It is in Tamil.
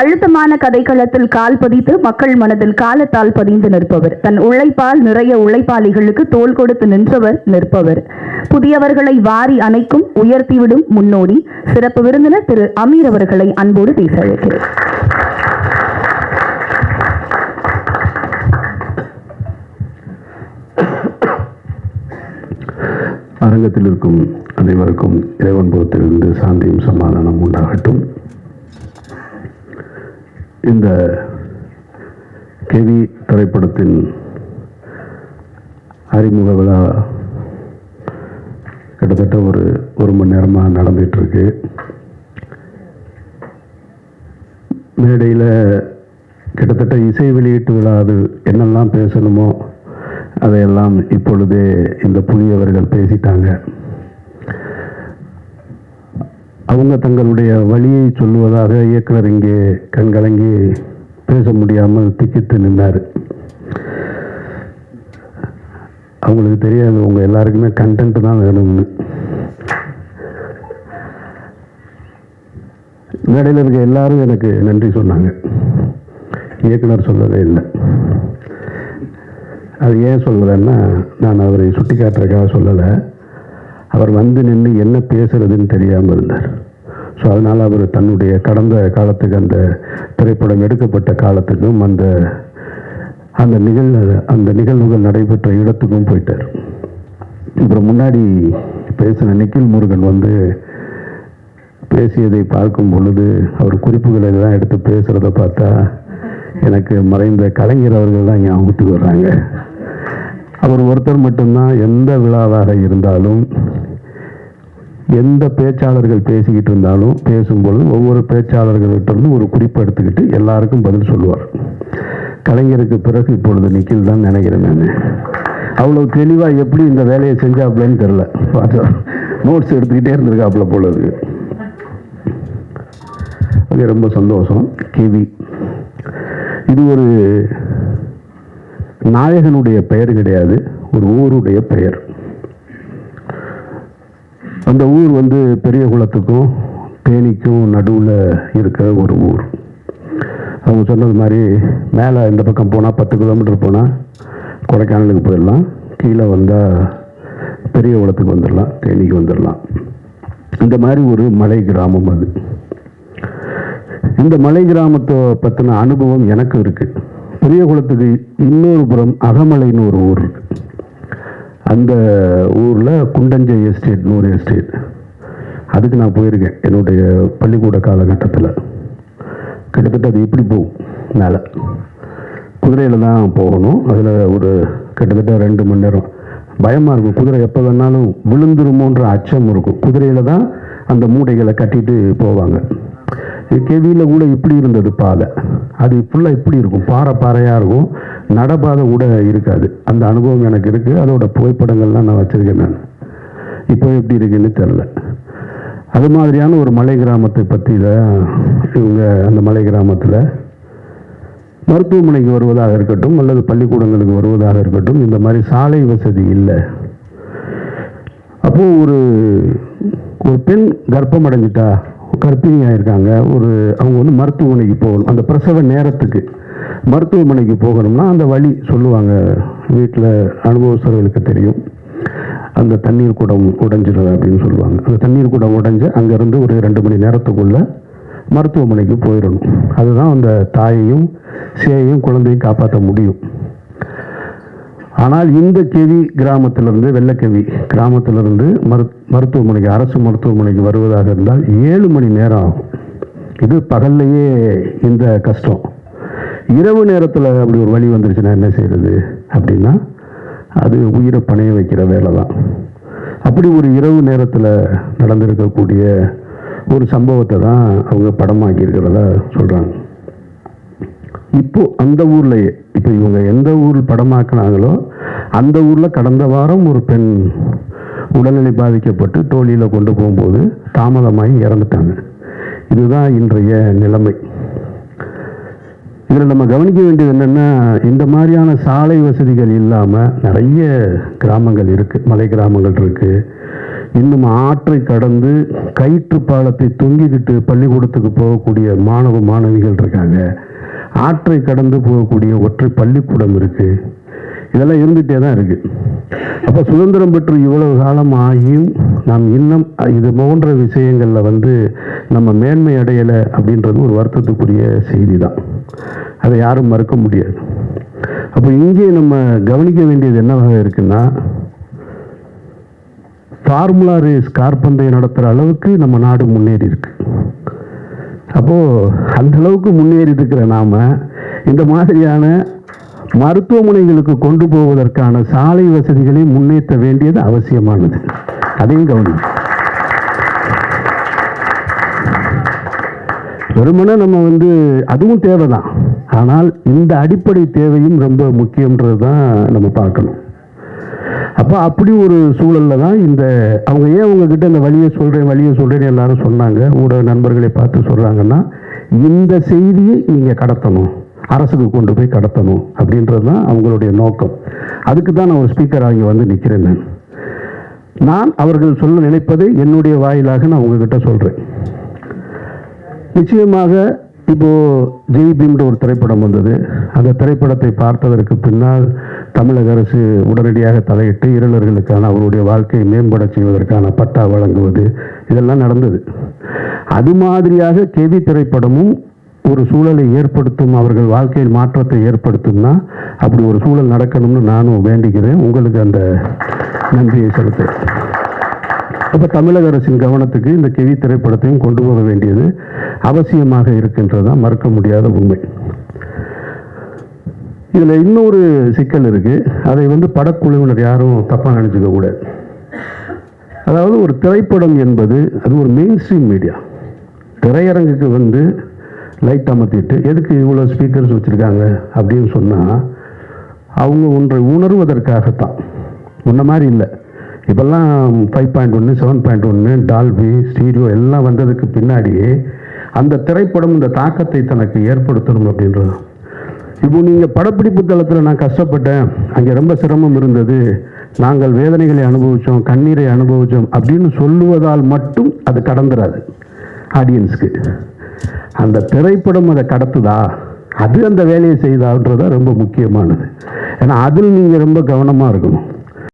அழுத்தமான கதைக்களத்தில் கால் பதித்து மக்கள் மனதில் காலத்தால் பதிந்து நிற்பவர். தன் உழைப்பால் நிறைய உழைப்பாளிகளுக்கு தோள் கொடுத்து நின்றவர் நிற்பவர். புதியவர்களை வாரி அணைக்கும் உயர்த்திவிடும் முன்னோடி சிறப்பு விருந்தினர் திரு அமீர் அவர்களை அன்போடு பேச அழைக்கிறேன் அரங்கத்தில் இருக்கும் அனைவருக்கும் இறைவன் புறத்திலிருந்து சாந்தியும் சமாதானம் உண்டாகட்டும். இந்த கெவி திரைப்படத்தின் அறிமுக விழா கிட்டத்தட்ட ஒரு ஒரு மணி நேரமாக நடந்துகிட்ருக்கு மேடையில் கிட்டத்தட்ட இசை வெளியீட்டு விழா அது என்னெல்லாம் பேசணுமோ அதையெல்லாம் இப்பொழுதே இந்த புதியவர்கள் பேசிட்டாங்க. அவங்க தங்களுடைய வழியை சொல்லுவதாக இயக்குனர் இங்கே கண்கலங்கி பேச முடியாமல் திக்கித்து நின்றார் அவங்களுக்கு தெரியாது உங்கள் எல்லாருக்குமே கண்டென்ட் தான் வேணும்னு. மேடையில் இருக்க எல்லாரும் எனக்கு நன்றி சொன்னாங்க. இயக்குனர் சொல்லவே இல்லை. அது ஏன் சொல்லலைன்னா நான் அவரை சுட்டி காட்டுறதுக்காக சொல்லலை. அவர் வந்து நின்று என்ன பேசுறதுன்னு தெரியாமல் இருந்தார். ஸோ அதனால் அவர் தன்னுடைய கடந்த காலத்துக்கு அந்த திரைப்படம் எடுக்கப்பட்ட காலத்துக்கும் அந்த அந்த நிகழ் அந்த நிகழ்வுகள் நடைபெற்ற இடத்துக்கும் போயிட்டார். அப்புறம் முன்னாடி பேசின நிக்கில் முருகன் வந்து பேசியதை பார்க்கும் பொழுது அவர் குறிப்புகளை எல்லாம் எடுத்து பேசுகிறத பார்த்தா எனக்கு மறைந்த கலைஞர் அவர்கள் தான் ஞாபகத்துக்கு வர்றாங்க. அவர் ஒருத்தர் மட்டும்தான் எந்த விழாவாக இருந்தாலும் எந்த பேச்சாளர்கள் பேசிக்கிட்டு இருந்தாலும் பேசும்பொழுது ஒவ்வொரு பேச்சாளர்கள்ட்டிருந்து ஒரு குறிப்பு எடுத்துக்கிட்டு எல்லாருக்கும் பதில் சொல்லுவார். கலைஞருக்கு பிறகு இப்பொழுது நிக்கில் தான் நினைக்கிறேன் நான். அவ்வளோ தெளிவாக எப்படி இந்த வேலையை செஞ்சாப்லன்னு தெரில நோட்ஸ் எடுத்துக்கிட்டே இருந்திருக்காப்புல பொழுது ஓகே ரொம்ப சந்தோஷம். கிவி இது ஒரு நாயகனுடைய பெயர் கிடையாது. ஒரு ஊருடைய பெயர். அந்த ஊர் வந்து பெரிய குளத்துக்கும் தேனிக்கும் நடுவில் இருக்கிற ஒரு ஊர். அவங்க சொன்னது மாதிரி மேலே இந்த பக்கம் போனால் பத்து கிலோமீட்டர் போனால் கொடைக்கானலுக்கு போயிடலாம். கீழே வந்தால் பெரிய குளத்துக்கு வந்துடலாம் தேனிக்கு வந்துடலாம். இந்த மாதிரி ஒரு மலை கிராமம் அது. இந்த மலை கிராமத்தை பற்றின அனுபவம் எனக்கு இருக்குது. பெரிய குளத்துக்கு இன்னொரு புறம் அகமலைன்னு ஒரு ஊர் இருக்குது. அந்த ஊரில் குண்டஞ்சை எஸ்டேட் நூறு எஸ்டேட் அதுக்கு நான் போயிருக்கேன் என்னுடைய பள்ளிக்கூட காலகட்டத்தில். கிட்டத்தட்ட அது இப்படி போகும்? மேலே. குதிரையில் தான் போகணும். அதில் ஒரு கிட்டத்தட்ட ரெண்டு மணி நேரம். பயமாக இருக்கும். குதிரை எப்போ வேணாலும் விழுந்துருமோன்ற அச்சம் இருக்கும். குதிரையில் தான் அந்த மூடைகளை கட்டிட்டு போவாங்க. கெவியில் கூட இப்படி இருந்தது பாதை அது ஃபுல்லாக இப்படி இருக்கும். பாறை பாறையாக இருக்கும். நடப்பாதை கூட இருக்காது. அந்த அனுபவம் எனக்கு இருக்குது அதோட புகைப்படங்கள்லாம் நான் வச்சுருக்கேன் நான். இப்போ எப்படி இருக்குன்னு தெரில அது மாதிரியான ஒரு மலை கிராமத்தை பற்றி தான் இவங்க அந்த மலை கிராமத்தில் மருத்துவமனைக்கு வருவதாக இருக்கட்டும் அல்லது பள்ளிக்கூடங்களுக்கு வருவதாக இருக்கட்டும் இந்த மாதிரி சாலை வசதி இல்லை. அப்போது ஒரு ஒரு பெண் கர்ப்பம் அடைஞ்சிட்டா கர்ப்பிணியாக இருக்காங்க ஒரு அவங்க வந்து மருத்துவமனைக்கு போகணும். அந்த பிரசவ நேரத்துக்கு மருத்துவமனைக்கு போகணும்னா அந்த வழி சொல்லுவாங்க. வீட்டில் அனுபவஸ்தர்களுக்கு தெரியும். அந்த தண்ணீர் குடம் உடைஞ்சிடுது அப்படின்னு சொல்லுவாங்க. அந்த தண்ணீர் குடம் உடைஞ்சு அங்கேருந்து ஒரு ரெண்டு மணி நேரத்துக்குள்ளே மருத்துவமனைக்கு போயிடணும். அதுதான் அந்த தாயையும் சேயையும் குழந்தையும் காப்பாற்ற முடியும். ஆனால் இந்த கெவி கிராமத்திலிருந்து வெள்ளக்கெவி கிராமத்திலிருந்து மரு மருத்துவமனைக்கு அரசு மருத்துவமனைக்கு வருவதாக இருந்தால் ஏழு மணி நேரம் ஆகும். இது பகல்லையே இந்த கஷ்டம். இரவு நேரத்தில் அப்படி ஒரு வழி வந்துருச்சுன்னா என்ன செய்யறது அப்படின்னா அது உயிரை பணைய வைக்கிற வேலை தான் அப்படி ஒரு இரவு நேரத்தில் நடந்திருக்கக்கூடிய ஒரு சம்பவத்தை தான் அவங்க படமாக்கி இருக்கிறதா சொல்கிறாங்க இப்போ அந்த ஊர்லேயே இப்போ இவங்க எந்த ஊர் படமாக்குனாங்களோ அந்த ஊரில் கடந்த வாரம் ஒரு பெண் உடல்நிலை பாதிக்கப்பட்டு தோழியில் கொண்டு போகும்போது தாமதமாகி இறந்துட்டாங்க. இதுதான் இன்றைய நிலைமை. இதில் நம்ம கவனிக்க வேண்டியது என்னென்னா இந்த மாதிரியான சாலை வசதிகள் இல்லாமல் நிறைய கிராமங்கள் இருக்குது மலை கிராமங்கள் இருக்குது இன்னும் ஆற்றை கடந்து கயிற்று பாலத்தை தொங்கிக்கிட்டு பள்ளிக்கூடத்துக்கு போகக்கூடிய மாணவ மாணவிகள் இருக்காங்க. ஆற்றை கடந்து போகக்கூடிய ஒற்றை பள்ளிக்கூடம் இருக்குது இதெல்லாம் இருந்துகிட்டே தான் இருக்குது அப்போ சுதந்திரம் பெற்று இவ்வளவு காலம் ஆகியும் நாம் இன்னும் இது போன்ற விஷயங்களில் வந்து நம்ம மேன்மை அடையலை அப்படின்றது ஒரு வருத்தத்துக்குரிய செய்தி தான் அதை யாரும் மறுக்க முடியாது. அப்போ இங்கே நம்ம கவனிக்க வேண்டியது என்னவாக இருக்குன்னா ஃபார்முலா ரேஸ் கார் நடத்துகிற அளவுக்கு நம்ம நாடு முன்னேறி இருக்கு. அப்போது அந்த அளவுக்கு முன்னேறி இருக்கிற நாம இந்த மாதிரியான மருத்துவமனைகளுக்கு கொண்டு போவதற்கான சாலை வசதிகளை முன்னேற்ற வேண்டியது அவசியமானது. அதையும் கவனம். வெறுமனே நம்ம வந்து அதுவும் தேவைதான். ஆனால் இந்த அடிப்படை தேவையும் ரொம்ப முக்கியன்றது தான் நம்ம பார்க்கணும். அப்போ அப்படி ஒரு சூழல்ல தான் இந்த அவங்க ஏன் அவங்கக்கிட்ட இந்த வழியை சொல்கிறேன் வழியை சொல்கிறேன்னு எல்லாரும் சொன்னாங்க. ஊடக நண்பர்களை பார்த்து சொல்கிறாங்கன்னா இந்த செய்தியை நீங்கள் கடத்தணும். அரசுக்கு கொண்டு போய் கடத்தணும் அப்படின்றது தான் அவங்களுடைய நோக்கம். அதுக்கு தான் நான் ஒரு ஸ்பீக்கர் ஆகி வந்து நிற்கிறேன் நான். நான் அவர்கள் சொல்ல நினைப்பதை என்னுடைய வாயிலாக நான் உங்ககிட்ட சொல்கிறேன் நிச்சயமாக இப்போது ஜெய் ஒரு திரைப்படம் வந்தது. அந்த திரைப்படத்தை பார்த்ததற்கு பின்னால் தமிழக அரசு உடனடியாக தலையிட்டு இருளர்களுக்கான அவருடைய வாழ்க்கையை மேம்பட செய்வதற்கான பட்டா வழங்குவது இதெல்லாம் நடந்தது. அது மாதிரியாக கேவி திரைப்படமும் ஒரு சூழலை ஏற்படுத்தும் அவர்கள் வாழ்க்கையில் மாற்றத்தை ஏற்படுத்தும்னா அப்படி ஒரு சூழல் நடக்கணும்னு நானும் வேண்டிக்கிறேன் உங்களுக்கு அந்த நன்றியை செலுத்துறேன் அப்போ தமிழக அரசின் கவனத்துக்கு இந்த கெவி திரைப்படத்தையும் கொண்டு போக வேண்டியது அவசியமாக இருக்கின்றதா மறுக்க முடியாத உண்மை. இதில் இன்னொரு சிக்கல் இருக்குது அதை வந்து படக்குழுவினர் யாரும் தப்பாக நினச்சிக்க கூடாது. அதாவது ஒரு திரைப்படம் என்பது அது ஒரு மெயின் ஸ்ட்ரீம் மீடியா திரையரங்குக்கு வந்து லைட் அமர்த்திட்டு எதுக்கு இவ்வளோ ஸ்பீக்கர்ஸ் வச்சுருக்காங்க? அப்படின்னு சொன்னால் அவங்க ஒன்றை உணர்வதற்காகத்தான். முன்ன மாதிரி இல்லை. இப்போல்லாம் ஃபைவ் பாயிண்ட் ஒன்று செவன் பாயிண்ட் ஒன்று டால்பி ஸ்டீரியோ எல்லாம் வந்ததுக்கு பின்னாடியே அந்த திரைப்படம் இந்த தாக்கத்தை தனக்கு ஏற்படுத்தணும் அப்படின்றது. இப்போ நீங்கள் படப்பிடிப்பு தளத்தில் நான் கஷ்டப்பட்டேன். அங்கே ரொம்ப சிரமம் இருந்தது. நாங்கள் வேதனைகளை அனுபவித்தோம் கண்ணீரை அனுபவித்தோம் அப்படின்னு சொல்லுவதால் மட்டும் அது கடந்துராது ஆடியன்ஸ்க்கு அந்த திரைப்படம் அதை கடத்துதா? அது அந்த வேலையை செய்தான்றது ரொம்ப முக்கியமானது. ஏன்னா அதில் நீங்கள் ரொம்ப கவனமாக இருக்கணும்.